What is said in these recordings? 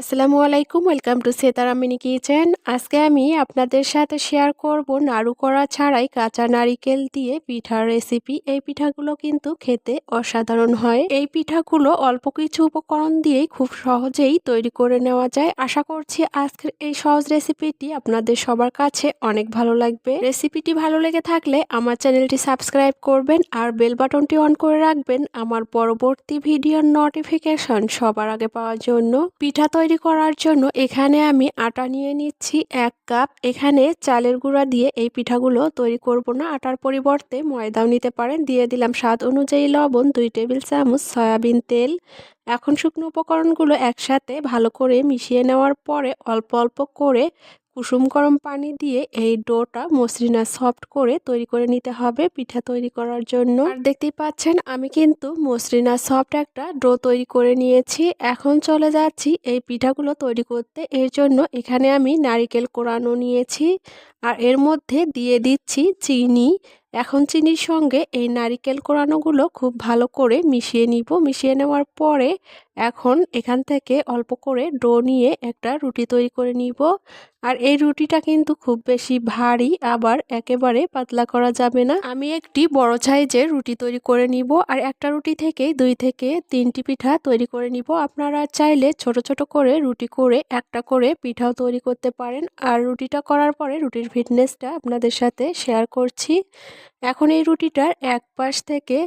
আসসালামু আলাইকুম, welcome two সেতারামিনি kitchen. আজকে আমি আপনাদের সাথে শেয়ার করব নাড়ু করা ছাড়াই কাঁচা নারিকেল দিয়ে পিঠার রেসিপি এই পিঠাগুলো কিন্তু খেতে অসাধারণ হয়। এই পিঠাগুলো অল্প কিছু উপকরণ দিয়েই খুব সহজেই তৈরি করে নেওয়া যায়। আশা করছি আজকের এই সহজ রেসিপিটি আপনাদের সবার কাছে অনেক ভালো লাগবে। রেসিপিটি ভালো লেগে থাকলে আমার চ্যানেলটি সাবস্ক্রাইব করবেন আর বেল বাটনটি অন করে রাখবেন। আমার পরবর্তী ভিডিওর নোটিফিকেশন সবার আগে পাওয়ার জন্য। পিঠা তৈরি করার জন্য এখানে আমি আটা নিয়ে নিচ্ছি এক কাপ। এখানে চালের গুঁড়া দিয়ে এই পিঠাগুলো তৈরি করব না। আটার পরিবর্তে ময়দাও নিতে পারেন। দিয়ে দিলাম স্বাদ অনুযায়ী লবণ, দুই টেবিল চামচ সয়াবিন তেল। এখন শুকনো উপকরণগুলো একসাথে ভালো করে মিশিয়ে নেওয়ার পরে অল্প অল্প করে কুসুম গরম পানি দিয়ে এই ডোটা মসৃণা সফট করে তৈরি করে নিতে হবে পিঠা তৈরি করার জন্য। আর দেখতেই পাচ্ছেন, আমি কিন্তু মসৃণা সফট একটা ডো তৈরি করে নিয়েছি। এখন চলে যাচ্ছি এই পিঠাগুলো তৈরি করতে। এর জন্য এখানে আমি নারিকেল কোরানো নিয়েছি আর এর মধ্যে দিয়ে দিচ্ছি চিনি। এখন চিনির সঙ্গে এই নারিকেল কোরানোগুলো খুব ভালো করে মিশিয়ে নিব। মিশিয়ে নেওয়ার পরে এখন এখান থেকে অল্প করে ডো নিয়ে একটা রুটি তৈরি করে নিব। আর এই রুটিটা কিন্তু খুব বেশি ভারী, আবার একেবারে পাতলা করা যাবে না। আমি একটি বড় সাইজের রুটি তৈরি করে নিব আর একটা রুটি থেকে দুই থেকে তিনটি পিঠা তৈরি করে নিব। আপনারা চাইলে ছোট ছোট করে রুটি করে একটা করে পিঠাও তৈরি করতে পারেন। আর রুটিটা করার পরে রুটির ফিটনেসটা আপনাদের সাথে শেয়ার করছি। এখন এই রুটিটার এক পাশ থেকে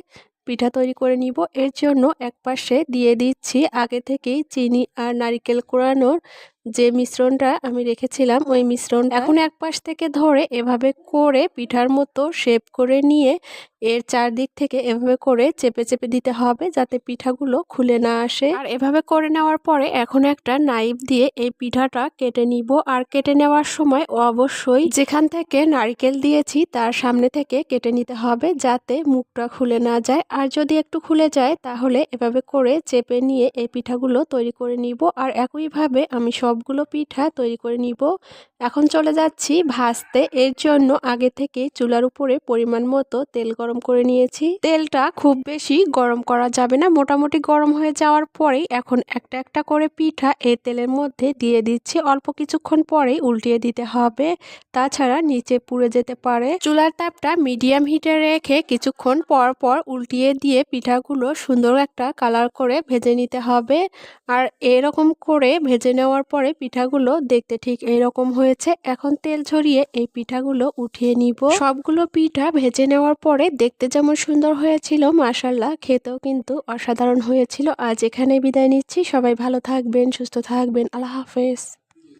পিঠা তৈরি করে নিব। এর জন্য এক পাশে দিয়ে দিচ্ছি আগে থেকেই চিনি আর নারিকেল কোরানোর যে মিশ্রণটা আমি রেখেছিলাম ওই মিশ্রণ এখন এক পাশ থেকে ধরে এভাবে করে পিঠার মতো শেপ করে নিয়ে এর চারদিক থেকে এভাবে করে চেপে চেপে দিতে হবে যাতে পিঠাগুলো খুলে না আসে। আর এভাবে করে নেওয়ার পরে এখন একটা নাইফ দিয়ে এই পিঠাটা কেটে নিব। আর কেটে নেওয়ার সময় অবশ্যই যেখান থেকে নারিকেল দিয়েছি তার সামনে থেকে কেটে নিতে হবে যাতে মুখটা খুলে না যায়। আর যদি একটু খুলে যায় তাহলে এভাবে করে চেপে নিয়ে এই পিঠাগুলো তৈরি করে নিব। আর একইভাবে আমি সবগুলো পিঠা তৈরি করে নিব। এখন চলে যাচ্ছি ভাজতে। এর জন্য আগে থেকে চুলার উপরে পরিমাণ মতো তেল গরম করে নিয়েছি। তেলটা খুব বেশি গরম করা যাবে না। মোটামুটি গরম হয়ে যাওয়ার পরেই এখন একটা একটা করে পিঠা এই তেলের মধ্যে দিয়ে দিচ্ছি। অল্প কিছুক্ষণ পরেই উল্টিয়ে দিতে হবে। তাছাড়া নিচে পুড়ে যেতে পারে। চুলার তাপটা মিডিয়াম হিটে রেখে কিছুক্ষণ পর পর উল্টিয়ে দিয়ে পিঠাগুলো সুন্দর একটা কালার করে ভেজে নিতে হবে। আর এরকম করে ভেজে নেওয়ার পরে পিঠাগুলো দেখতে ঠিক এরকম হয়েছে। এখন তেল ছড়িয়ে এই পিঠাগুলো উঠিয়ে নিব। সবগুলো পিঠা ভেজে নেওয়ার পরে দেখতে যেমন সুন্দর হয়েছিল মাসাল্লাহ খেতেও কিন্তু অসাধারণ হয়েছিল। আজ এখানে বিদায় নিচ্ছি। সবাই ভালো থাকবেন, সুস্থ থাকবেন। আল্লাহ হাফেজ।